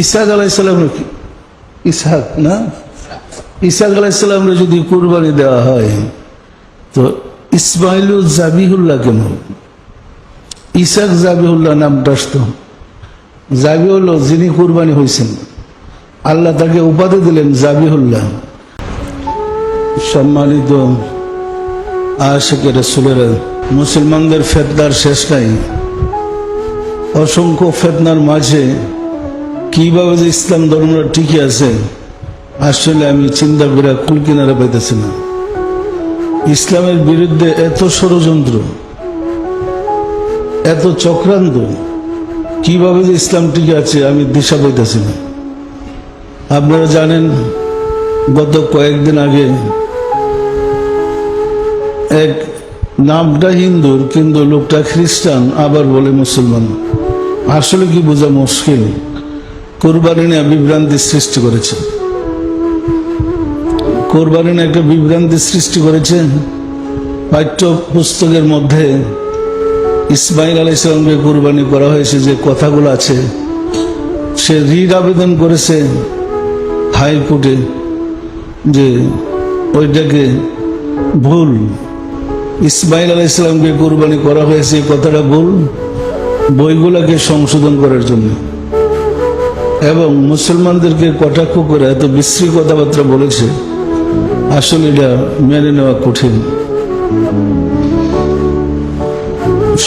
ইসাক আলাইসালাম ইসাক না? ইসাক আলাইসালামরে যদি কুরবানি দেওয়া হয়, তো ইসমাইল জাবিহুল্লাহ কেন? ইসাক জাবিহুল্লাহ নামটা আসতো। জাবি হলো যিনি কুরবানি হয়েছেন আল্লাহ তাকে উপাধি দিলেন জাবিহুল্লাহ। সম্মানিত আশেকের রসুলের, মুসলমানদের ফেতনার শেষ নাই। অসংখ্য ফেতনার মাঝে কীভাবে যে ইসলাম ধর্মটা ঠিকই আছে, আসলে আমি চিন্তা করে কুল কিনারে পাইতেছি না। ইসলামের বিরুদ্ধে এত ষড়যন্ত্র, এত চক্রান্ত, কীভাবে যে ইসলাম টিকে আছে আমি দিশা পাইতেছি না। আপনারা জানেন, গত কয়েকদিন আগে এক নামটা হিন্দুর, কিন্তু লোকটা খ্রিস্টান, আবার বলে মুসলমান। আসলে কি বোঝা মুশকিল? কোরবানি নিয়ে বিভ্রান্তি সৃষ্টি করেছে। কোরবানি নিয়ে একটা বিভ্রান্তি সৃষ্টি করেছে পাঠ্য পুস্তকের মধ্যে ইসমাইল আলী ইসলামকে কোরবানি করা হয়েছে, যে কথাগুলো আছে, সে রিট আবেদন করেছে হাইকোর্টে যে ওইটাকে ভুল। ইসমাইল আলাহ ইসলামকে কোরবানি করা হয়েছে কথাটা ভুল। বইগুলাকে সংশোধন করার জন্য। এবং মুসলমানদেরকে কটাক্ষ করে এত বিশ্রী কথাবার্তা বলেছে, আসলে এটা মেনে নেওয়া কঠিন।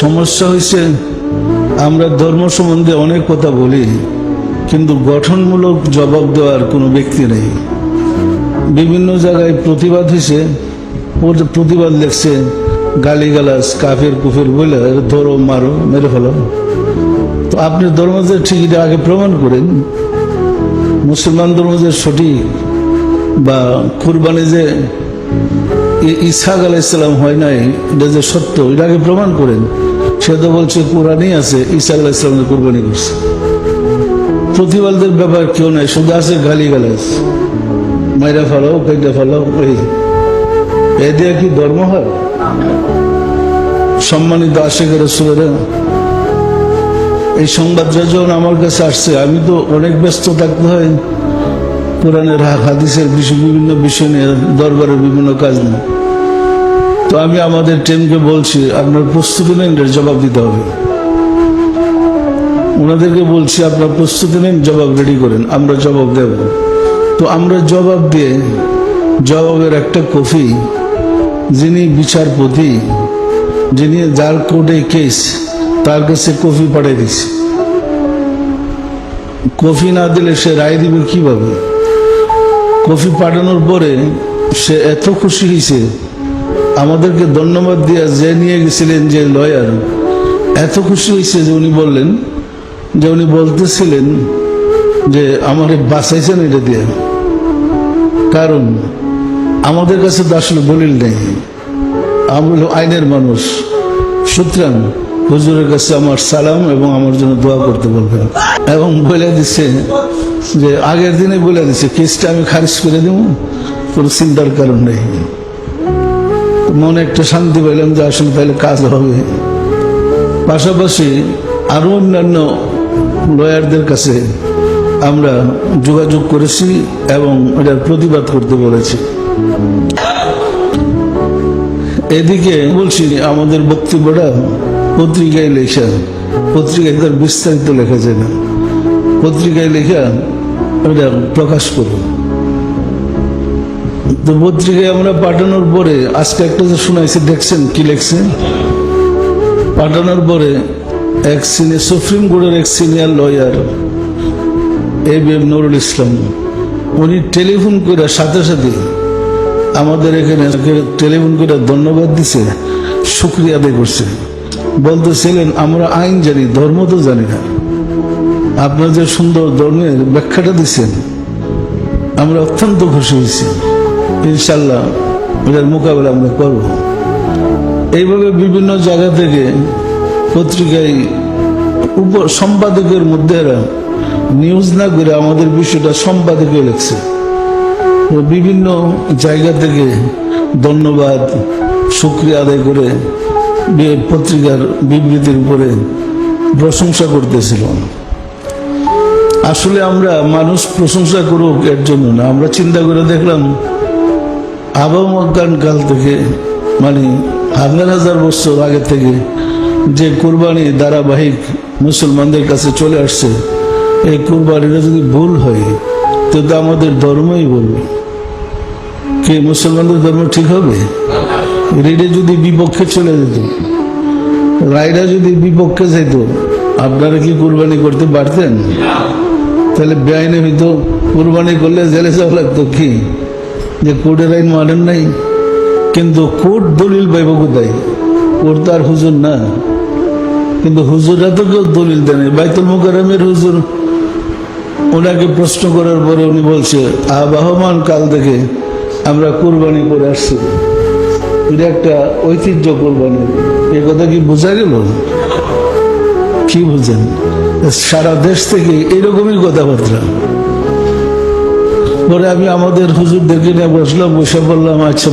সমস্যা হয়েছে, আমরা ধর্ম সম্বন্ধে অনেক কথা বলি, কিন্তু গঠনমূলক জবাব দেওয়ার কোনো ব্যক্তি নেই। বিভিন্ন জায়গায় প্রতিবাদ হয়েছে প্রতিবাদ লেখছে, গালিগালাজ, কাফের কুফের বলে ধরো, মারো, মেরে ফেলো। আপনি ধর্ম যে ঠিক এটা আগে প্রমাণ করেন। মুসলমান ধর্ম যে সঠিক বা কুরবানি যে ই- ইসহাক আলাইসালাম হয় নাই, এটা যে সত্য, এটা আগে প্রমাণ করেন। সে তো বলছে কোরআনই আছে ইসহাক আলাইসালামের কুরবানি করছে। প্রতিবাদের ব্যাপার কেউ নাই, শুধু আছে গালি গালাজ মাইরা ফালাও কেটে ফেলাও ওই এ দিয়ে কি ধর্ম হয়? সম্মানিত আশেখের সুরেরা এই সংবাদটা যখন আমার কাছে আসছে, আমি তো অনেক ব্যস্ত থাকতে হয়। কোরআনের হাদিসের বিষয়, বিভিন্ন বিষয় নিয়ে, দরবারের বিভিন্ন কাজ নিয়ে। তো আমি আমাদের টিমকে বলছি, আপনার প্রস্তুতি নেন জবাব দিতে হবে। ওনাদেরকে বলছি, আপনার প্রস্তুতি নেন, জবাব রেডি করেন, আমরা জবাব দেব। তো আমরা জবাব দিয়ে, জবাবের একটা কপি যিনি বিচারপতি, যিনি যার কোর্টে কেস তার কাছে কফি পাঠিয়ে দিচ্ছে কফি না দিলে সে রায় দিবে কীভাবে? কফি পাঠানোর পরে সে এত খুশি হয়েছে, আমাদেরকে ধন্যবাদ দিয়া যে নিয়ে গেছিলেন যে লয়ার, এত খুশি হয়েছে যে উনি বললেন, যে উনি বলতেছিলেন যে আমার বাঁচাইছেন এটা দিয়ে। কারণ আমাদের কাছে তো আসলে দলিল নেই। আমরা আইনের মানুষ। সুতরাং হুজুরের কাছে আমার সালাম এবং আমার জন্য দোয়া করতে বলবেন। এবং বলে দিচ্ছে যে, আগের দিনে বলে দিচ্ছে কেসটা আমি খারিজ করে দেব, কোনো চিন্তার কারণ নেই। মনে একটা শান্তি পাইলাম যে, আসলে তাহলে কাজ হবে। পাশাপাশি আরও অন্যান্য লয়ারদের কাছে আমরা যোগাযোগ করেছি এবং এটার প্রতিবাদ করতে বলেছি। এদিকে বলছি, আমাদের বক্তব্যটা পত্রিকায় লেখা, পত্রিকায় তার বিস্তারিত লেখা যায় না। পত্রিকায় লেখা, এটা প্রকাশ করব তো পত্রিকায় আমরা পাঠানোর পরে, আজকে একটা যে শোনাইছে, দেখছেন কি লেখছে? পাঠানোর পরে এক সিনিয়র সুপ্রিম কোর্টের এক senior lawyer A B M Nurul Islam, উনি টেলিফোন করে সাথে সাথে আমাদের এখানে টেলিফোন করে ধন্যবাদ দিছে, শুক্রিয়া আদায় করছে। বলতেছিলেন, আমরা আইন জানি, ধর্ম তো জানি না। আপনার যে সুন্দর ধর্মের ব্যাখ্যাটা দিচ্ছেন আমরা অত্যন্ত খুশি হয়েছি। ইনশাল্লাহ এটার মোকাবেলা আমরা করব। এইভাবে বিভিন্ন জায়গা থেকে পত্রিকায় উপ সম্পাদকের মধ্যে এরা নিউজ না করে আমাদের বিষয়টা সম্পাদকে লেখছে। বিভিন্ন জায়গা থেকে ধন্যবাদ, শুক্রিয়া আদায় করে পত্রিকার বিবৃতির উপরে প্রশংসা করতেছিল। আসলে আমরা মানুষ প্রশংসা করুক এর জন্য না, আমরা চিন্তা করে দেখলাম আবহমান কাল থেকে মানে হাজার হাজার বছর আগে থেকে যে কোরবানি ধারাবাহিক মুসলমানদের কাছে চলে আসছে, এই কোরবানিটা যদি ভুল হয়, তো আমাদের ধর্মই বলবে কি মুসলমানদের ধর্ম ঠিক হবে? রেডে যদি বিপক্ষে চলে যেত, রায়রা যদি বিপক্ষে যেত, আপনারা কি কোরবানি করতে পারতেন? তাহলে বেআইনে হইতো, কোরবানি করলে জেলে যাওয়া লাগতো কি? যে কোর্টের আইন মানেন নাই। কিন্তু কোর্ট দলিল পাইব কোথায়? কোর্ট তো আর হুজুর না। কিন্তু হুজুররা তো কেউ দলিল দেয় নাই। বাইতুল মুকাররমের হুজুর, ওনাকে প্রশ্ন করার পরে উনি বলছে, আবাহমান কাল থেকে আমরা কোরবানি করে আসছি। এটা একটা ঐতিহ্য কোরবানি। এ কথা কি বোঝা গেল কি বুঝেন? সারা দেশ থেকে এরকমই কথাবার্তা। পরে আমি আমাদের হুজুরদেরকে নিয়ে বসলাম, বসে বললাম আচ্ছা